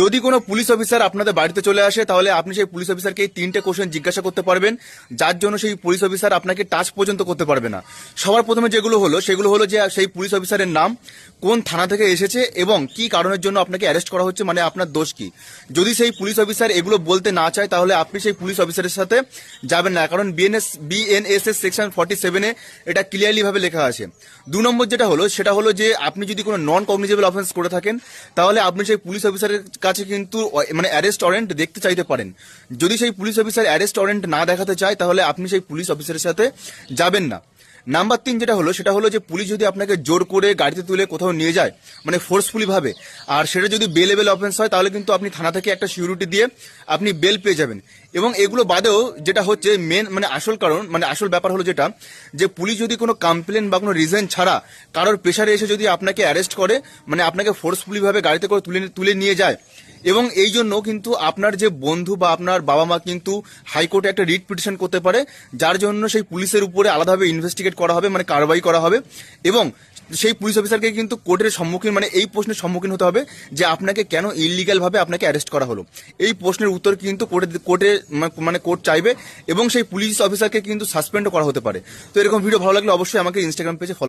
যদি কোনো police officer আপনাদের বাড়িতে চলে আসে, তাহলে আপনি সেই পুলিশ অফিসারকে এই তিনটে কোশ্চেন জিজ্ঞাসা করতে পারবেন। যার জন্য সেই পুলিশ অফিসার আপনাকে টাচ পর্যন্ত করতে পারবে না। সবার প্রথমে যেগুলো হলো, সেগুলো হলো যে সেই পুলিশ অফিসারের নাম, কোন থানা থেকে এসেছে এবং কি কারণের জন্য আপনাকে অ্যারেস্ট করা হচ্ছে মানে আপনার দোষ কি। যদি সেই পুলিশ অফিসার এগুলো বলতে না চায়, তাহলে আপনি সেই পুলিশ অফিসারের সাথে যাবেন না, কারণ বিএনএস বিএনএসএস সেকশন ফর্টি সেভেনে এটা ক্লিয়ারলি ভাবে লেখা আছে। দু নম্বর যেটা হলো, সেটা হলো যে আপনি যদি কোনো নন কগনিজেবল অফেন্স করে থাকেন, তাহলে আপনি সেই পুলিশ অফিসারের কাছে কিন্তু মানে অ্যারেস্ট ওয়ারেন্ট দেখতে চাইতে পারেন। যদি সেই পুলিশ অফিসার অ্যারেস্ট ওয়ারেন্ট না দেখাতে চায়, তাহলে আপনি সেই পুলিশ অফিসারের সাথে যাবেন না। নাম্বার তিন যেটা হলো, সেটা হলো যে পুলিশ যদি আপনাকে জোর করে গাড়িতে তুলে কোথাও নিয়ে যায় মানে ফোর্সফুলি ভাবে, আর সেটা যদি বেলেবেল অফেন্স হয়, তাহলে কিন্তু আপনি থানা থেকে একটা সিকিউরিটি দিয়ে আপনি বেল পেয়ে যাবেন। এবং এগুলো বাদেও যেটা হচ্ছে মেন মানে আসল কারণ মানে আসল ব্যাপার হলো যেটা, যে পুলিশ যদি কোনো কমপ্লেন বা কোনো রিজন ছাড়া কারোর প্রেশারে এসে যদি আপনাকে অ্যারেস্ট করে মানে আপনাকে ফোর্সফুলি ভাবে গাড়িতে করে তুলে তুলে নিয়ে যায় এবং এই জন্য কিন্তু আপনার যে বন্ধু বা আপনার বাবা মা কিন্তু হাইকোর্টে একটা রিট পিটিশন করতে পারে, যার জন্য সেই পুলিশের উপরে আলাদাভাবে ইনভেস্টিগেট করা হবে মানে কারবাই করা হবে এবং সেই পুলিশ অফিসারকে কিন্তু কোর্টের সম্মুখীন মানে এই প্রশ্নের সম্মুখীন হতে হবে যে আপনাকে কেন ইলিগাল ভাবে আপনাকে অ্যারেস্ট করা হলো। এই প্রশ্নের উত্তর কিন্তু কোর্টে কোর্টে মানে কোর্ট চাইবে এবং সেই পুলিশ অফিসারকে কিন্তু সাসপেন্ডও করা হতে পারে। তো এরকম ভিডিও ভালো লাগলে অবশ্যই আমাকে ইনস্টাগ্রাম পেজে ফলো